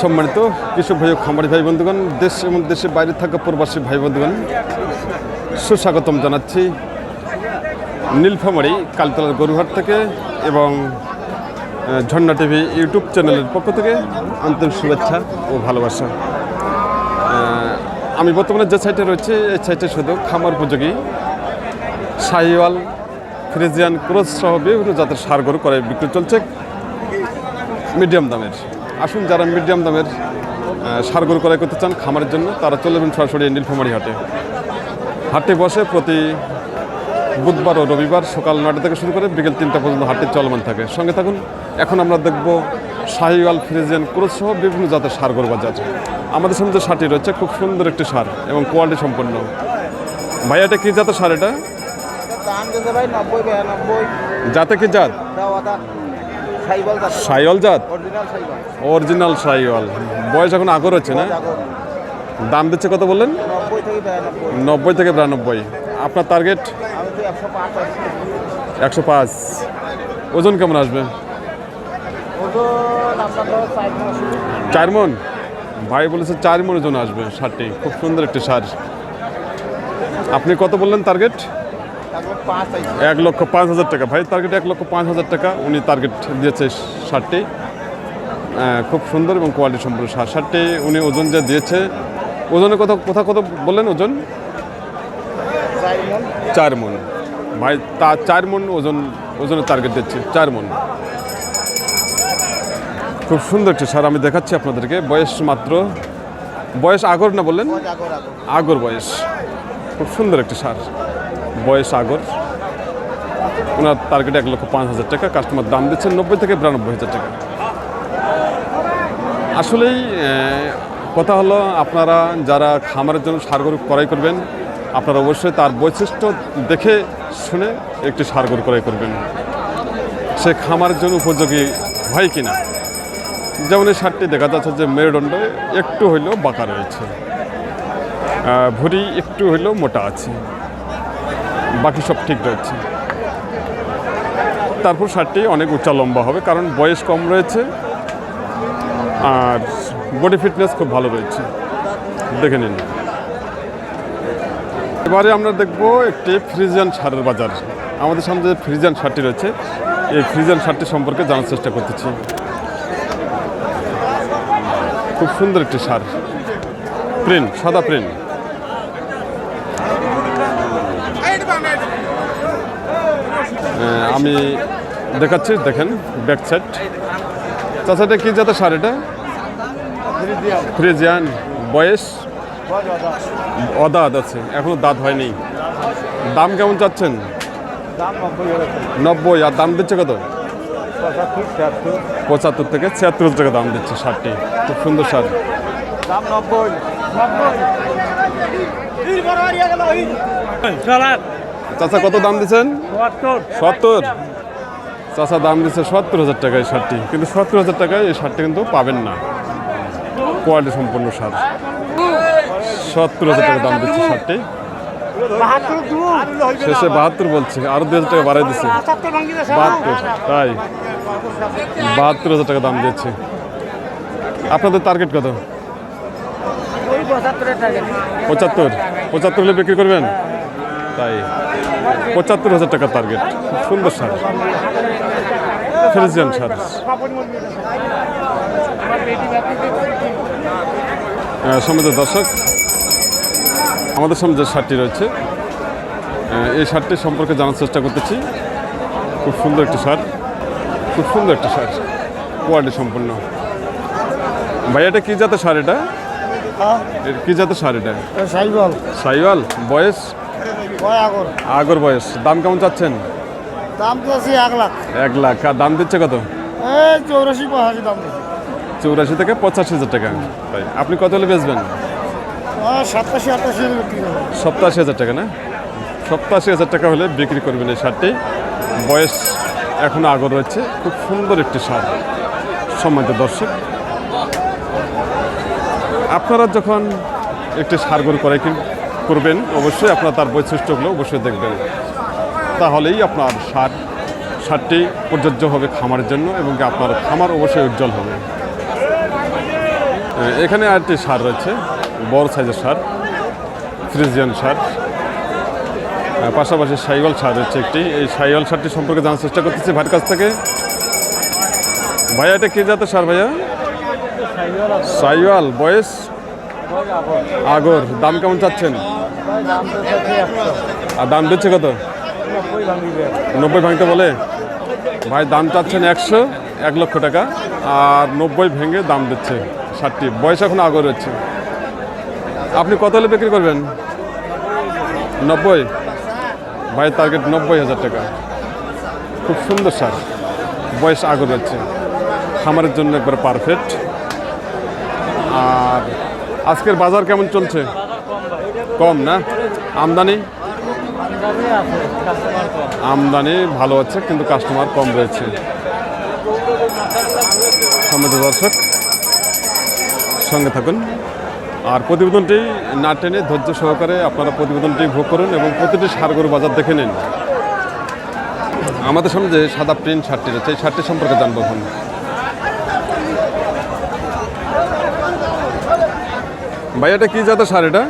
সম্মানিত কৃষক ভাই খামারি ভাই বন্ধুগণ, দেশ এবং দেশের বাইরে থাকা প্রবাসী ভাই বন্ধুগণ, সুস্বাগতম জানাচ্ছি নীলফামারি কালতলার গরুহাট থেকে এবং ঝর্ণা টিভি ইউটিউব চ্যানেলের পক্ষ থেকে আন্তরিক শুভেচ্ছা ও ভালোবাসা। আমি বর্তমানে যে সাইটে রয়েছে, এই সাইটে শুধু খামার উপযোগী শাহিওয়াল ফ্রিজিয়ান, ক্রোজ সহ বিভিন্ন জাতের সার গরু করে বিক্রি চলছে, মিডিয়াম দামের। আসুন যারা মিডিয়াম দামের সার গরু ক্রয় করতে চান খামারের জন্য তারা চলে যাবেন সরাসরি নীলফামারি হাটে। হাটে বসে প্রতি বুধবার ও রবিবার সকাল নয়টা থেকে শুরু করে বিকেল তিনটা পর্যন্ত হাটে চলমান থাকে। সঙ্গে থাকুন এখন আমরা দেখব শাহিওয়াল ফ্রিজিয়ান ক্রোজ সহ বিভিন্ন জাতের সার গরু বাজার। আমাদের সামনে যে সারটি রয়েছে খুব সুন্দর একটি সার এবং কোয়ালিটি সম্পন্ন। ভাই এটা কী জাতের সার এটা? জাতে কি জাত দেওয়া দাম সাইবল দাম সাইওয়াল জাত। অরিজিনাল সাইওয়াল। বয়স এখন আগর হচ্ছে না? দাম দিচ্ছে কত বললেন? নব্বই থেকে বিরানব্বই। আপনার টার্গেট একশো পাঁচ ওজন কেমন আসবে? চার মন ভাই বলেছে চার মন ওজন আসবে সারটি খুব সুন্দর একটি সার আপনি কত বললেন টার্গেট এক লক্ষ পাঁচ হাজার টাকা। ভাই টার্গেট এক লক্ষ পাঁচ হাজার টাকা। উনি টার্গেট দিয়েছে শার্টটি খুব সুন্দর এবং কোয়ালিটি সম্পূর্ণ সার। শার্টটি উনি ওজন যে দিয়েছে ওজনের কথা কথা কত বললেন ওজন? চার মন। ভাই তা চার মন ওজন ওজনের টার্গেট দিচ্ছে চার মন। খুব সুন্দর একটি সার আমি দেখাচ্ছি আপনাদেরকে। বয়স মাত্র বয়স আগর না বললেন? আগর। আগর বয়স। খুব সুন্দর একটি সার। বয়স আগর। ওনার টার্গেট এক লক্ষ পাঁচ হাজার টাকা কাস্টমার দাম দিচ্ছেন নব্বই থেকে বিরানব্বই হাজার টাকা। আসলেই কথা হলো আপনারা যারা খামারের জন্য সার গরু ক্রয় করবেন, আপনারা অবশ্যই তার বৈশিষ্ট্য দেখে শুনে একটি সার গরু ক্রয় করবেন। সে খামারের জন্য উপযোগী হয় কি না যেমন এই সারটি দেখা যাচ্ছে যে মেরুদণ্ড একটু হইলেও বাঁকা রয়েছে। ভুঁড়ি একটু হইলেও মোটা আছে। বাকি সব ঠিক রয়েছে। তারপর শার্টটি অনেক উঁচা লম্বা হবে, কারণ বয়স কম রয়েছে আর বডি ফিটনেস খুব ভালো রয়েছে। দেখে নিন। এবারে আমরা দেখব একটি ফ্রিজিয়ান সারের বাজার। আমাদের সামনে যে ফ্রিজিয়ান শার্টটি রয়েছে, এই ফ্রিজিয়ান শার্টটি সম্পর্কে জানার চেষ্টা করতেছি। খুব সুন্দর একটি সার প্রিন্ট, সাদা প্রিন্ট। আমি দেখাচ্ছি, দেখেন ব্যাক সাইড চাচাটা কি সার এটা? ফ্রিজিয়ান। বয়স? অদাঁত আছে, এখনও দাঁত হয়নি। দাম কেমন চাচ্ছেন? নব্বই, আর দাম দিচ্ছে কত? পঁচাত্তর থেকে ছিয়াত্তর টাকা দাম দিচ্ছে সারটি। খুব সুন্দর সার। দাম নব্বই। চাচা কত দাম দিচ্ছেন? সত্তর। চাচা দাম দিচ্ছে সত্তর হাজার টাকা এই শার্টটি। কিন্তু সত্তর হাজার টাকায় এই শার্টটি কিন্তু পাবেন না। কোয়ালিটি সম্পূর্ণ সার সত্তর হাজার টাকা দাম দিচ্ছে শার্টটি। শেষে বাহাত্তর বলছে। আরও দু হাজার টাকা বাড়াই দিচ্ছে। বাহাত্তর তাই। বাহাত্তর হাজার টাকা দাম দিচ্ছে। আপনাদের টার্গেট কত? পঁচাত্তর? পঁচাত্তর হলে বিক্রি করবেন? তাই পঁচাত্তর হাজার টাকা টার্গেট খুব সুন্দর সার ফ্রিজিয়ান সার সম্মানিত দর্শক আমাদের সামনে যে শার্টটি রয়েছে এই শার্টটি সম্পর্কে জানার চেষ্টা করতেছি। খুব সুন্দর একটি শার্ট খুব সুন্দর একটি শার্ট কোয়ালিটি সম্পূর্ণ। ভাই এটা কী জাতের সার এটা? কি জাতের সার এটা? সাইবল সাইওয়াল। বয়স? আগর। আগর বয়স। দাম কেমন চাচ্ছেন? দাম তো আছে এক লাখ। এক লাখ। আর দাম দিচ্ছে কত? চৌরাশি পঁচাশি দাম দিচ্ছে। চৌরাশি থেকে পঁচাশি হাজার টাকা। তাই। আপনি কত হলে বেচবেন? সাতাশি আটাশি সপ্তাশি হাজার টাকা না? সপ্তাশি হাজার টাকা হলে বিক্রি করবেন এই শার্টটি। বয়স এখনও আগর রয়েছে। খুব সুন্দর একটি শার্ট। সম্মানিত দর্শক আপনারা যখন একটি সার গরু করে কি করবেন, অবশ্যই আপনার তার বৈশিষ্ট্যগুলো অবশ্যই দেখবেন। তাহলেই আপনার সার, সারটি প্রযোজ্য হবে খামারের জন্য এবং আপনার খামার অবশ্যই উজ্জ্বল হবে। এখানে আরেকটি সার রয়েছে, বড় সাইজের সার, ফ্রিজিয়ান সার। পাশাপাশি সাইওয়াল সার রয়েছে একটি। এই সাইওয়াল সারটি সম্পর্কে জানার চেষ্টা করতেছি ভাইয়ের কাছ থেকে। ভাইয়া, এটা কে জাতের সার ভাইয়া? সাইওয়াল, বয়স? আগর, দাম কেমন চাচ্ছেন? আর দাম দিচ্ছে কত? নব্বই ভাঙতে বলে? ভাই, দাম চাচ্ছেন একশো, এক লক্ষ টাকা, আর নব্বই ভেঙে দাম দিচ্ছে ষাটটি। বয়স এখন আগর রয়েছে আপনি কত হলে বিক্রি করবেন? নব্বই? ভাই টার্গেট নব্বই হাজার টাকা। খুব সুন্দর সার। বয়স আগর রয়েছে খামারের জন্য একবার পারফেক্ট আর আজকের বাজার কেমন চলছে? কম না? আমদানি? আমদানি ভালো আছে, কিন্তু কাস্টমার কম রয়েছে। সম্মত দর্শক, সঙ্গে থাকুন। আর প্রতিবেদনটি না টেনে ধৈর্য সহকারে আপনারা প্রতিবেদনটি ভোগ করুন এবং প্রতিটি সারগরু বাজার দেখে নিন। আমাদের সামনে যে সাদা প্রিন্ট শার্টটি রয়েছে, এই শার্টটি সম্পর্কে জানব ভাই, এটা কি জাতের সার এটা?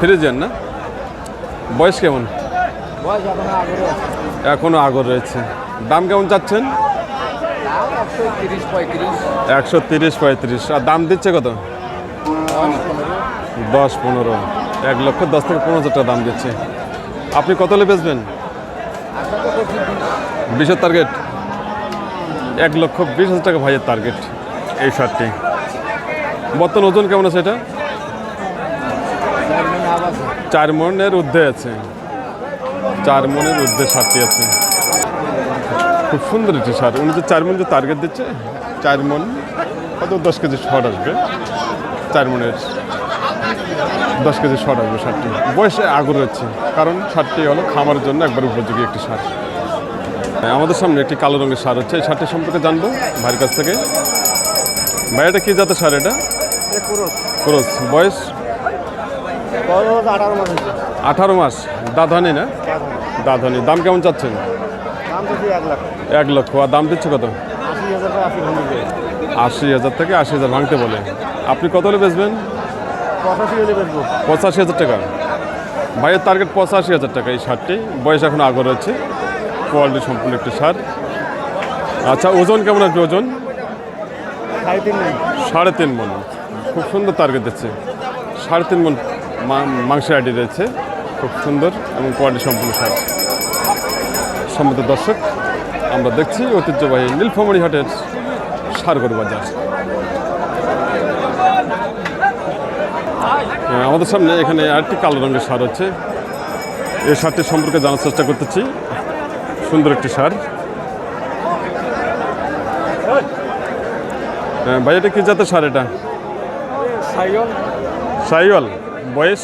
ফ্রিজিয়ান না? বয়স কেমন? এখনও আগর রয়েছে। দাম কেমন চাচ্ছেন? একশো তিরিশ পঁয়ত্রিশ। আর দাম দিচ্ছে কত? দশ পনেরো। এক লক্ষ দশ থেকে পনেরো হাজার টাকা দাম দিচ্ছে। আপনি কত হলে বেচবেন? বিশের টার্গেট এক লক্ষ বিশ হাজার টাকা ভাইয়ের টার্গেট এই শার্টটি বর্তমান ওজন কেমন আছে এটা? চার মনের ঊর্ধ্বে আছে। চার মনের ঊর্ধ্বে শার্টটি আছে। খুব সুন্দর একটি শার্ট উনি যে চার মন যে টার্গেট দিচ্ছে চার মন কত? দশ কেজি শর্ট আসবে। চার মনের দশ কেজি শর্ট আসবে সারটি। বয়সে আগুন রয়েছে কারণ শার্টটি হলো খামারের জন্য একবার উপযোগী একটি হ্যাঁ, আমাদের সামনে একটি কালো রঙের সার হচ্ছে। এই সারটি সম্পর্কে জানব ভাইয়ের কাছ থেকে। ভাই এটা কি জাতের সার এটা? ক্রোস বয়স? আঠারো মাস দাধানি না? দাধানি দাম কেমন চাচ্ছেন? এক লক্ষ। আর দাম দিচ্ছে কত? আশি হাজার থেকে আশি হাজার ভাঙতে বলে। আপনি কত হলে বেচবেন? পঁচাশি পঁচাশি হাজার টাকা। ভাইয়ের টার্গেট পঁচাশি হাজার টাকা এই শার্টটি বয়স এখন আগর রয়েছে কোয়ালিটি সম্পূর্ণ একটি সার। আচ্ছা ওজন কেমন আসবে ওজন? সাড়ে তিন মন। খুব সুন্দর টার্গেট দিচ্ছে। সাড়ে তিন মন মাংসের আইডি রয়েছে। খুব সুন্দর এবং কোয়ালিটি সম্পূর্ণ সার। সম্মত দর্শক আমরা দেখছি ঐতিহ্যবাহী নীলফামারী হাটের সারগর বাজার। হ্যাঁ, আমাদের সামনে এখানে আরেকটি কালো রঙের সার হচ্ছে। এই সারটি সম্পর্কে জানার চেষ্টা করতেছি। সুন্দর একটি সার। হ্যাঁ, ভাই এটা কি জাতের সার এটা? সাইওয়াল। বয়স?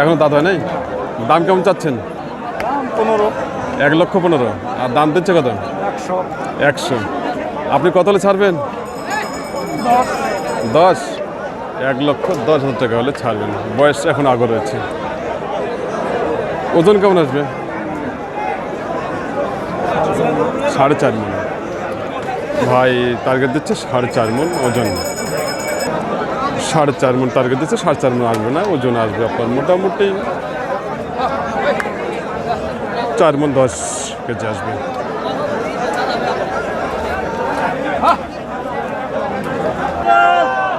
এখনও দাঁত হয় নাই? দাম কেমন চাচ্ছেন? পনেরো। এক লক্ষ পনেরো। আর দাম দিচ্ছে কত? একশো। আপনি কত হলে ছাড়বেন? দশ। দশ? এক লক্ষ দশ হাজার টাকা হলে ছাড়বেন। বয়স এখন আগর রয়েছে। ওজন কেমন আসবে? সাড়ে চার মন। ভাই টার্গেট দিচ্ছে সাড়ে চার মন ওজন। সাড়ে চার মন টার্গেট দিচ্ছে, সাড়ে চার মন আসবে না, ওজন আসবে আপনার মোটামুটি চার মন দশ কেজি আসবে।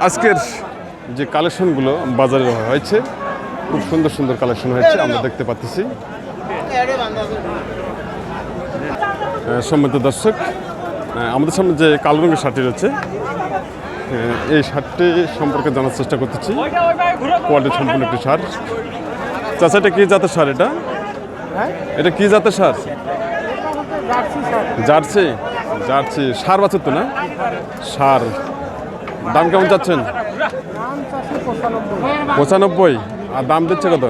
আজকের যে কালেকশনগুলো বাজারে হয়েছে, খুব সুন্দর সুন্দর কালেকশন হয়েছে, আমরা দেখতে পাচ্ছি। সম্মানিত দর্শক আমাদের সামনে যে কালো রঙের শার্টটি রয়েছে এই শার্টটি সম্পর্কে জানার চেষ্টা করতেছি। কোয়ালিটি সম্পূর্ণ একটি সার চাচা এটা কী জাতের সার এটা? এটা কী জাতের সার জার্সি। জার্সি। সার বাছুর তো না? সার। দাম কেমন চাচ্ছেন? পঁচানব্বই। আর দাম দিচ্ছে কত?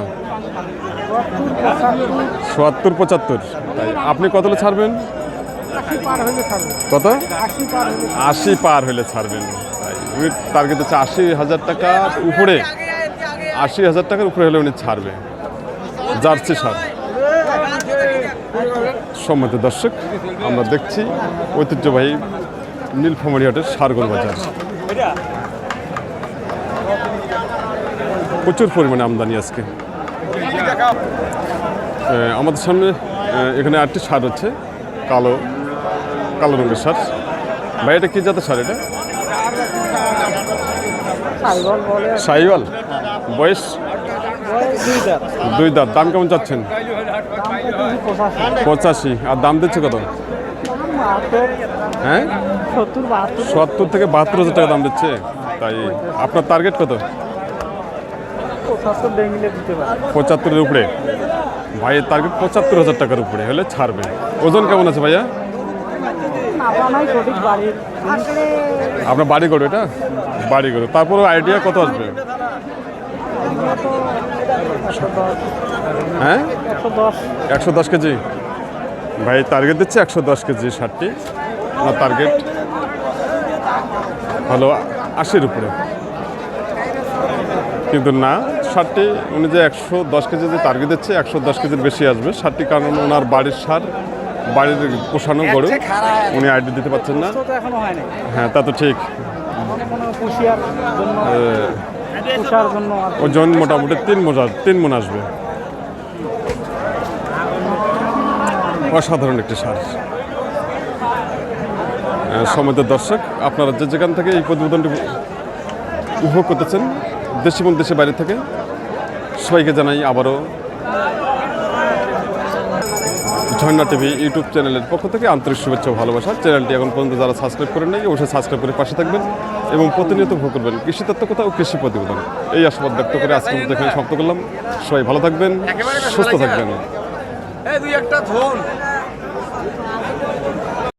সত্তর পঁচাত্তর। তাই আপনি কত ছাড়বেন? কত? আশি পার হলে ছাড়বেন। টার্গেট হচ্ছে আশি হাজার টাকার উপরে। আশি হাজার টাকার উপরে হলে উনি ছাড়বে। জার্সি সার সম্মত দর্শক আমরা দেখছি ঐতিহ্যবাহী নীলফামারী হাটের সারগোল বাজার। প্রচুর পরিমাণে আমদানি আজকে। আমাদের সামনে এখানে আটটি সার হচ্ছে কালো কালো রঙের সার ভাই এটা কি জাতের সার এটা? সাইওয়াল বয়স? দুই দাঁত। দাম কেমন চাচ্ছেন? পঁচাশি। আর দাম দিচ্ছে কত? হ্যাঁ? সত্তর থেকে বাহাত্তর হাজার টাকা দাম দিচ্ছে। তাই আপনার টার্গেট কত? পঁচাত্তরের উপরে। ভাইয়ের টার্গেট পঁচাত্তর হাজার টাকার উপরে হলে ছাড়বে। ওজন কেমন আছে ভাইয়া নাপা নাই সঠিক বাড়ির আপনার বাড়ি গড়ো এটা? বাড়ি গড়ো তারপরে আইডিয়া কত আসবে? হ্যাঁ? একশো দশ একশো দশ কেজি। ভাই টার্গেট দিচ্ছে একশো দশ কেজি, ষাটটি। আমার টার্গেট হলো আশির উপরে। কিন্তু না, ষাটটি, উনি যে একশো দশ কেজি যে টার্গেট দিচ্ছে, একশো দশ কেজির বেশি আসবে। ষাটটি কারণ ওনার বাড়ির সার বাড়ির পোষানো গরু। উনি আইডি দিতে পারছেন না। হ্যাঁ তা তো ঠিক। ওজন মোটামুটি তিন মন আস- তিন মন আসবে। অসাধারণ একটি সার। সমিত দর্শক আপনারা যে যেখান থেকে এই প্রতিবেদনটি উপভোগ করতেছেন দেশি এবং দেশের বাইরে থেকে সবাইকে জানাই আবারও ঝর্ণা টিভি ইউটিউব চ্যানেলের পক্ষ থেকে আন্তরিক শুভেচ্ছা ভালোবাসা। চ্যানেলটি এখন পর্যন্ত যারা সাবস্ক্রাইব করেন নাই, অবশ্যই সাবস্ক্রাইব করে পাশে থাকবেন এবং প্রতিনিয়ত ভোগ করবেন কৃষি তত্ত্বকতা ও কৃষি প্রতিবেদন। এই আশাবাদ ব্যক্ত করে আজকে মধ্যে এখানে সমাপ্ত করলাম। সবাই ভালো থাকবেন, সুস্থ থাকবেন। একটা